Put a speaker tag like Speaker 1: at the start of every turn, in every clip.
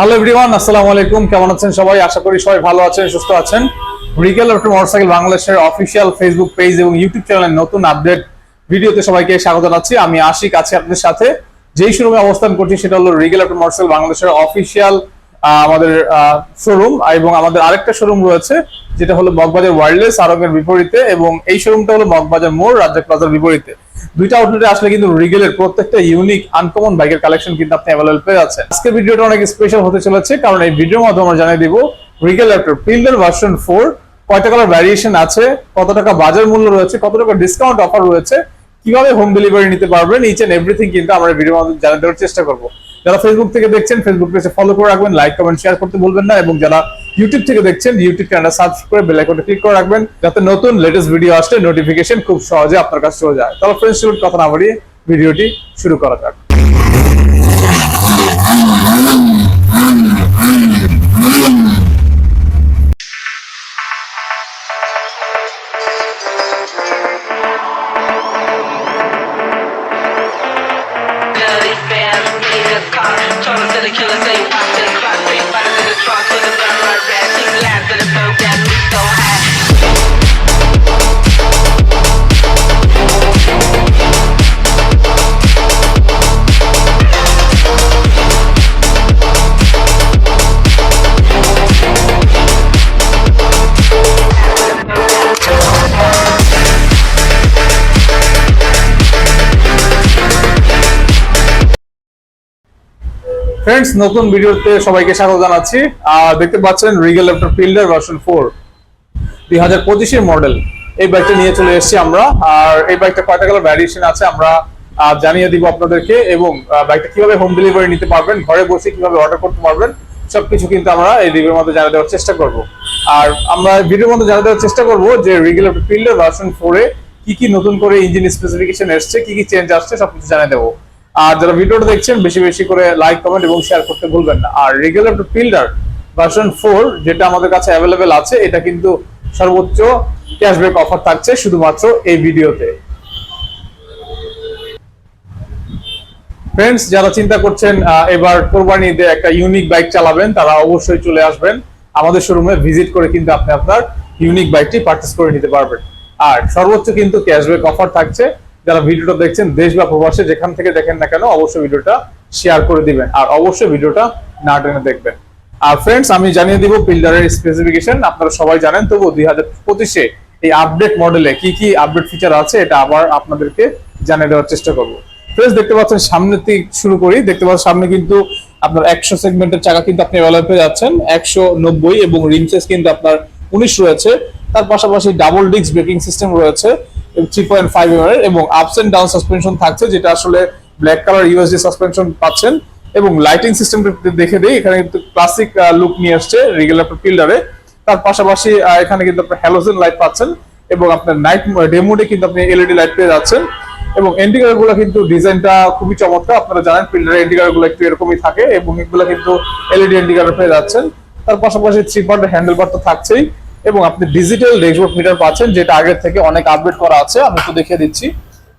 Speaker 1: Hello everyone আসসালামু আলাইকুম। কেমন আছেন সবাই? আশা করি সবাই ভালো আছেন, সুস্থ আছেন। রিকেল অটো মোটরসাইকেল বাংলাদেশের অফিসিয়াল ফেসবুক পেজ এবং ইউটিউব চ্যানেলের নতুন আপডেট ভিডিওতে সবাইকে স্বাগত জানাচ্ছি। আমি আশিক, আছি আপনাদের সাথে। যেই শোরুমে অবস্থান করছি, সেটা হলো রিগেল অটো মোটরসাইকেল বাংলাদেশের অফিসিয়াল আমাদের শোরুম এবং আমাদের আরেকটা শোরুম রয়েছে, যেটা হলো মগবাজার ওয়ারলেস আরবের বিপরীতে এবং এই শোরুমটা হলো মগবাজার মোড়, রাজ্জাক প্লাজার বিপরীতে। দুইটা আউটলেটে আসলে কিন্তু রিগেলের প্রত্যেকটা ইউনিক আনকমন বাইকের কালেকশন কিন্তু আপনি অ্যাভেলেবল পেয়ে যাচ্ছেন। আজকে ভিডিওটা অনেক স্পেশাল হতে চলেছে, কারণ এই ভিডিওর মাধ্যমে আমরা জানিয়ে দিব Regal Raptor fielder version four কয়টা কালার ভ্যারিয়েশন আছে, কত টাকা বাজার মূল্য রয়েছে, কত টাকা ডিসকাউন্ট অফার রয়েছে, কীভাবে হোম ডেলিভারি নিতে পারবেন ইচ এন্ড এভরিথিং কিন্তু আমরা ভিডিওর মাধ্যমে জানিয়ে দেওয়ার চেষ্টা করব। যারা ফেসবুক থেকে দেখছেন ফেসবুক পেজে ফলো করে রাখবেন লাইক কমেন্ট শেয়ার করতে ভুলবেন না এবং যারা ইউটিউব থেকে দেখছেন ইউটিউব চ্যানেলটা সাবস্ক্রাইব করে বেল আইকনটা ক্লিক করে রাখবেন, যাতে নতুন লেটেস্ট ভিডিও আসলে নোটিফিকেশন খুব সহজে আপনার কাছে চলে যায়। তাহলে ফ্রেন্ডস কথা না বাড়িয়ে ভিডিওটি শুরু করা যাক। ফ্রেন্ডস নতুন ভিডিওতে সবাইকে স্বাগত জানাচ্ছি। আর দেখতে পাচ্ছেন Regal Raptor fielder version four দুই হাজার পঁচিশের মডেল এই বাইকটা নিয়ে চলে এসেছি আমরা। আর এই বাইকটা কয়টা কালার ভ্যারিয়েশন আছে আমরা জানিয়ে দিব আপনাদেরকে। এবং বাইকটা কীভাবে হোম ডেলিভারি নিতে পারবেন, ঘরে বসে কীভাবে অর্ডার করতে পারবেন, সবকিছু কিন্তু আমরা এই রিভিউর মধ্যে জানিয়ে দেওয়ার চেষ্টা করব। আর আমরা ভিডিওর মধ্যে জানিয়ে দেওয়ার চেষ্টা করব যে রিগেল ল্যাপটপ ফিল্ডার ভার্সন ফোরে কি কি নতুন করে ইঞ্জিন স্পেসিফিকেশন এসছে, কি কি চেঞ্জ আসছে, সবকিছু জানিয়ে দেবো। আর যারা ভিডিওটা দেখছেন, বেশি বেশি করে লাইক কমেন্ট এবং শেয়ার করতে ভুলবেন না। আর regular two fielder version four যেটা আমাদের কাছে অ্যাভেলেবেল আছে, এটা কিন্তু সর্বোচ্চ ক্যাশব্যাক অফার থাকছে শুধুমাত্র এই ভিডিওতে। ফ্রেন্ডস যারা চিন্তা করছেন এবার কোরবানি একটা ইউনিক বাইক চালাবেন, তারা অবশ্যই চলে আসবেন। আমাদের শোরুমে ভিজিট করে কিন্তু আপনি আপনার ইউনিক বাইকটি পারচেস করে নিতে পারবেন। আর সর্বোচ্চ কিন্তু ক্যাশব্যাক অফার থাকছে। যারা ভিডিওটা দেখছেন দেশ বা প্রবাসে যেখান থেকে দেখেন না কেন, অবশ্যই ভিডিওটা শেয়ার করে দিবেন। আর অবশ্যই ভিডিওটা না টেনে দেখবেন। আর ফ্রেন্ডস আমি জানিয়ে দিব পিল্ডারের স্পেসিফিকেশন আপনারা সবাই জানেন, তবু দুই হাজার পঁচিশে এই আপডেট মডেলে কি কি আপডেট ফিচার আছে, এটা আবার আপনাদেরকে জানিয়ে দেওয়ার চেষ্টা করব। ফ্রেন্ডস দেখতে পাচ্ছেন সামনে থেকে শুরু করি। দেখতে পাচ্ছেন সামনে কিন্তু আপনার একশো সেগমেন্টের চাকা কিন্তু আপনি অ্যাভেলেবল পেয়ে যাচ্ছেন। একশো নব্বই এবং রিমসেস কিন্তু আপনার উনিশ রয়েছে। তার পাশাপাশি ডাবল ডিস্ক ব্রেকিং সিস্টেম রয়েছে। এবং আপস এন্ড ডাউন সাসপেনশন থাকছে, যেটা আসলে ব্ল্যাক কালার ইউএসডি সাসপেনশন পাচ্ছেন এবং লাইটিং দেখে এখানে কিন্তু ক্লাসিক লুক নিয়ে আসছে ফিল্ডারে তার পাশাপাশি এখানে কিন্তু আপনি হ্যালোজেন লাইট পাচ্ছেন এবং আপনার নাইট ডেমোডে কিন্তু আপনি এলইডি লাইট পেয়ে যাচ্ছেন এবং এন্ডিকারগুলো কিন্তু ডিজাইনটা খুবই চমৎকার, আপনারা জানেন ফিল্ডারের এন্ডিকারগুলো একটু এরকমই থাকে এবং এগুলো কিন্তু এলইডি এন্ডিকার পেয়ে যাচ্ছেন। তার পাশাপাশি থ্রি পয়েন্ট হ্যান্ডেল বার তো থাকছেই। এবং আপনি ডিজিটাল ড্যাশবোর্ড মিটার পাচ্ছেন, যেটা আগের থেকে অনেক আপডেট করা আছে, আমি একটু দেখিয়ে দিচ্ছি।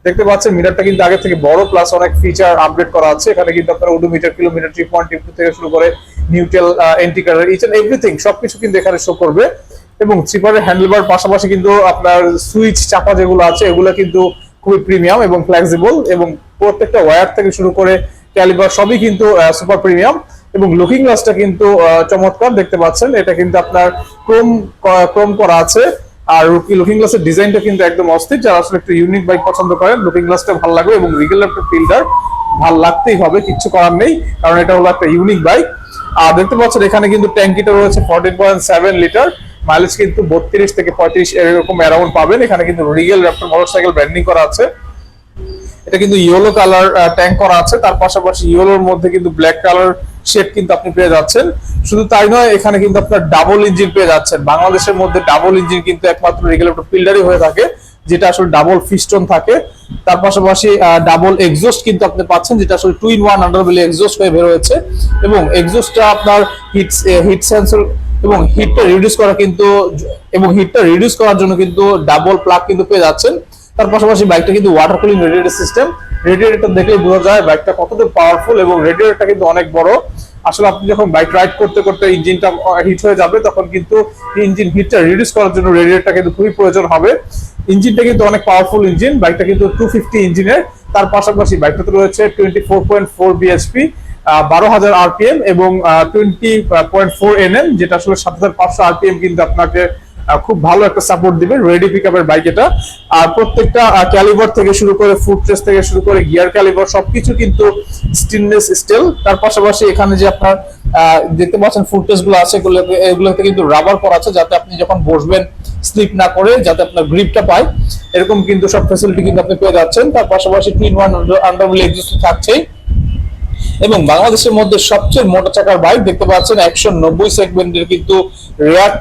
Speaker 1: দেখতে পাচ্ছেন মিটারটা কিন্তু আগের থেকে বড় প্লাস অনেক ফিচার আপডেট করা আছে। এখানে কিন্তু আপনার ওডোমিটার কিলোমিটার থ্রি পয়েন্ট থেকে শুরু করে neutral indicator each and everything সবকিছু কিন্তু এখানে শো করবে। এবং চিপারের হ্যান্ডেলবার পাশাপাশি কিন্তু আপনার সুইচ চাপা যেগুলো আছে, এগুলো কিন্তু খুবই প্রিমিয়াম এবং ফ্লেক্সিবল এবং প্রত্যেকটা ওয়্যার থেকে শুরু করে ক্যালিবার সবই কিন্তু সুপার প্রিমিয়াম এবং লুকিং গ্লাসটা কিন্তু চমৎকার দেখতে পাচ্ছেন। এটা কিন্তু আপনার ক্রোম ক্রোম করা আছে। আর লুকিং গ্লাসের ডিজাইনটা কিন্তু একদম অস্থির। যারা আসলে একটু ইউনিক বাইক পছন্দ করেন লুকিং গ্লাসটা ভালো লাগবে এবং রিগেল একটা ফিল্ডার ভালো লাগতেই হবে, কিচ্ছু করার নেই, কারণ এটা হলো একটা ইউনিক বাইক আর দেখতে পাচ্ছেন, এখানে কিন্তু ট্যাঙ্কিটা রয়েছে fourteen point seven litre mileage কিন্তু বত্রিশ থেকে পঁয়ত্রিশ এরকম অ্যারাউন্ড পাবেন। এখানে কিন্তু রিগেল র্যাপ্টর মোটরসাইকেল ব্র্যান্ডিং করা আছে। এটা কিন্তু ইয়েলো কালার ট্যাঙ্ক করা আছে। তার পাশাপাশি ইয়েলোর মধ্যে কিন্তু ব্ল্যাক কালার শেড কিন্তু আপনি পেয়ে যাচ্ছেন। শুধু তাই নয়, এখানে কিন্তু আপনার ডাবল ইঞ্জিন পেয়ে যাচ্ছেন। বাংলাদেশের মধ্যে ডাবল ইঞ্জিন কিন্তু একমাত্র রেগুলার ফিল্ডারই হয়ে থাকে, যেটা আসলে ডাবল ফিস্টন থাকে। তার পাশাপাশি ডাবল এক্সোস্ট কিন্তু আপনি পাচ্ছেন, যেটা আসলে two in one underbelly exhaust হয়ে বের হয়েছে এবং এক্সস্টটা আপনার হিট হিট সেন্সর এবং হিটটা রিডিউস করা কিন্তু, এবং হিটটা রিডিউস করার জন্য কিন্তু ডাবল প্লাগ কিন্তু পেয়ে যাচ্ছেন। তার পাশাপাশি বাইকটা কিন্তু ওয়াটার কুলিং রেডিয়েটর সিস্টেম রেডিয়েটরটা দেখলে বোঝা যায় বাইকটা কতটা পাওয়ারফুল এবং রেডিয়েটরটা কিন্তু অনেক বড়। আসলে আপনি যখন বাইক রাইড করতে করতে ইঞ্জিনটা হিট হয়ে যাবে, তখন কিন্তু ইঞ্জিন হিটটা রিডিউস করার জন্য রেডিয়েটরটা কিন্তু খুবই প্রয়োজন হবে। ইঞ্জিনটা কিন্তু অনেক পাওয়ারফুল ইঞ্জিন বাইকটা কিন্তু টু ফিফটি ইঞ্জিনের তার পাশাপাশি বাইকটা তো রয়েছে twenty four point four BHP বারো হাজার আরপিএম এবং টোয়েন্টি পয়েন্ট ফোর এনএম যেটা আসলে সাত হাজার পাঁচশো আরপিএম কিন্তু আপনাকে খুব ভালো একটা সাপোর্ট দিবে রেডি পিক বাইক এটা। আর প্রত্যেকটা ক্যালিভার থেকে শুরু করে ফুট ট্রেস থেকে শুরু করে গিয়ার ক্যালিভার সবকিছু কিন্তু স্টেনলেস স্টিল তার পাশাপাশি এখানে যে আপনার দেখতে পাচ্ছেন ট্রেসগুলো আছে, এগুলো, এগুলোতে কিন্তু রাবার করা আছে, যাতে আপনি যখন বসবেন স্লিপ না করে, যাতে আপনার গ্রিপটা পায়। এরকম কিন্তু সব ফ্যাসিলিটি কিন্তু আপনি পেয়ে যাচ্ছেন। তার পাশাপাশি টিন ওয়ান আন্ডারবিল এক্সিস্ট থাকছেই। এবং বাংলাদেশের মধ্যে সবচেয়ে মোটা চাকার বাইক দেখতে পাচ্ছেন একশো নব্বই সেগমেন্টের কিন্তু রেয়ার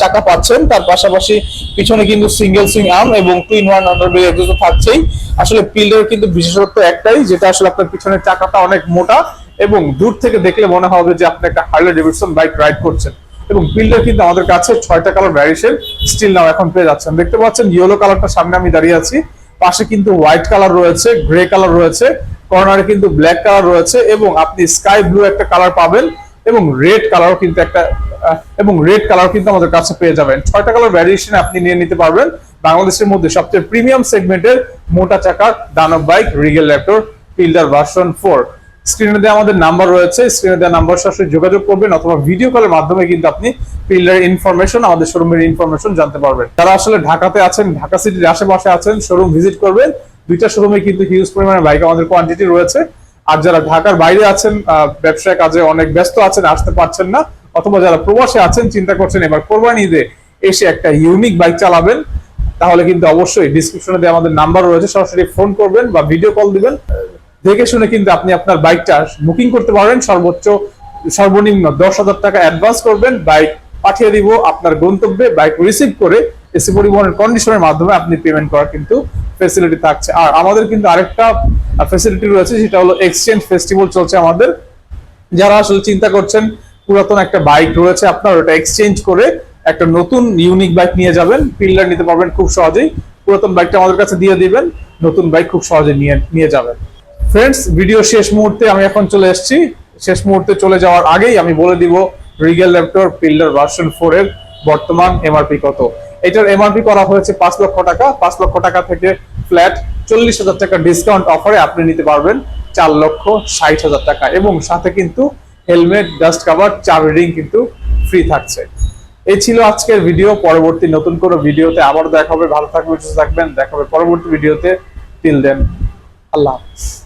Speaker 1: চাকা পাচ্ছেন। তার পাশাপাশি পিছনে কিন্তু সিঙ্গেল সুইং আর্ম এবং টুইন ওয়ান আন্ডারবিল এক্সিস্ট থাকছেই। আসলে পিল্ডের কিন্তু বিশেষত্ব একটাই, যেটা আসলে আপনার পিছনের চাকাটা অনেক মোটা এবং দূর থেকে দেখলে মনে হবে যে আপনি একটা হার্লে ডেভিডসন বাইক রাইড করছেন। এবং বিল্ডার কিন্তু আমাদের কাছে ছয়টা কালার ভ্যারিয়েশন স্টিল নাও এখন পেয়ে যাচ্ছেন। দেখতে পাচ্ছেন ইয়েলো কালারটা সামনে আমি দাঁড়িয়ে আছি। পাশে কিন্তু হোয়াইট কালার রয়েছে গ্রে কালার রয়েছে কর্নারে কিন্তু ব্ল্যাক কালার রয়েছে এবং আপনি স্কাই ব্লু একটা কালার পাবেন এবং রেড কালারও কিন্তু একটা এবং রেড কালার কিন্তু আমাদের কাছে পেয়ে যাবেন। ছয়টা কালার ভ্যারিয়েশন আপনি নিয়ে নিতে পারবেন। বাংলাদেশের মধ্যে সবচেয়ে প্রিমিয়াম সেগমেন্টের মোটা চাকার দানব bike Regal Raptor fielder version four স্ক্রিনে দেওয়া আমাদের নাম্বার রয়েছে। স্ক্রিনে দেওয়া নাম্বার সরাসরি যোগাযোগ করবেন অথবা ভিডিও কলের মাধ্যমে কিন্তু আপনি ফিল্ডার ইনফরমেশন আমাদের শোরুমের ইনফরমেশন জানতে পারবেন। যারা আসলে ঢাকাতে আছেন, ঢাকা সিটির আশেপাশে আছেন শোরুম ভিজিট করবেন। দুইটা শোরুমে কিন্তু হিউজ পরিমাণে বাইক আমাদের কোয়ান্টিটি রয়েছে। আর যারা ঢাকার বাইরে আছেন ব্যবসায় কাজে অনেক ব্যস্ত আছেন, আসতে পারছেন না অথবা যারা প্রবাসে আছেন, চিন্তা করছেন এবার কোরবানি ঈদে এসে একটা ইউনিক বাইক চালাবেন, তাহলে কিন্তু অবশ্যই ডিসক্রিপশনে দেওয়া আমাদের নাম্বার রয়েছে। সরাসরি ফোন করবেন বা ভিডিও কল দিবেন। দেখে শুনে কিন্তু আপনি আপনার বাইকটা বুকিং করতে পারবেন। সর্বোচ্চ, সর্বনিম্ন দশ হাজার টাকা অ্যাডভান্স করবেন। বাইক পাঠিয়ে দিব আপনার গন্তব্যে। বাইক রিসিভ করে এসি পরিবহনের কন্ডিশনের মাধ্যমে আপনি পেমেন্ট করার কিন্তু ফেসিলিটি থাকছে। আর আমাদের কিন্তু আরেকটা ফেসিলিটি রয়েছে, সেটা হলো এক্সচেঞ্জ ফেস্টিভ্যাল চলছে আমাদের। যারা আসলে চিন্তা করছেন পুরাতন একটা বাইক রয়েছে আপনার, ওটা এক্সচেঞ্জ করে একটা নতুন ইউনিক বাইক নিয়ে যাবেন। পিল্লার নিতে পারবেন খুব সহজেই। পুরাতন বাইকটা আমাদের কাছে দিয়ে দিবেন, নতুন বাইক খুব সহজে নিয়ে নিয়ে যাবেন। ফ্রেন্ডস ভিডিও শেষ মুহূর্তে আমি এখন চলে এসেছি। শেষ মুহূর্তে চলে যাওয়ার আগেই আমি বলে দিব Regal Raptor fielder version four এর বর্তমান এমআরপি কত? এটার এমআরপি করা হয়েছে পাঁচ লক্ষ টাকা। পাঁচ লক্ষ টাকা থেকে ফ্ল্যাট চল্লিশ হাজার টাকা ডিসকাউন্ট অফারে আপনি নিতে পারবেন। চার লক্ষ ষাট হাজার টাকা এবং সাথে কিন্তু হেলমেট ডাস্ট কাভার চার রিডিং কিন্তু ফ্রি থাকছে। এই ছিল আজকের ভিডিও পরবর্তী নতুন কোনো ভিডিওতে আবার দেখা হবে। ভালো থাকবে সুস্থ থাকবেন। দেখা হবে পরবর্তী ভিডিওতে টিল দেন আল্লাহ হাফিজ।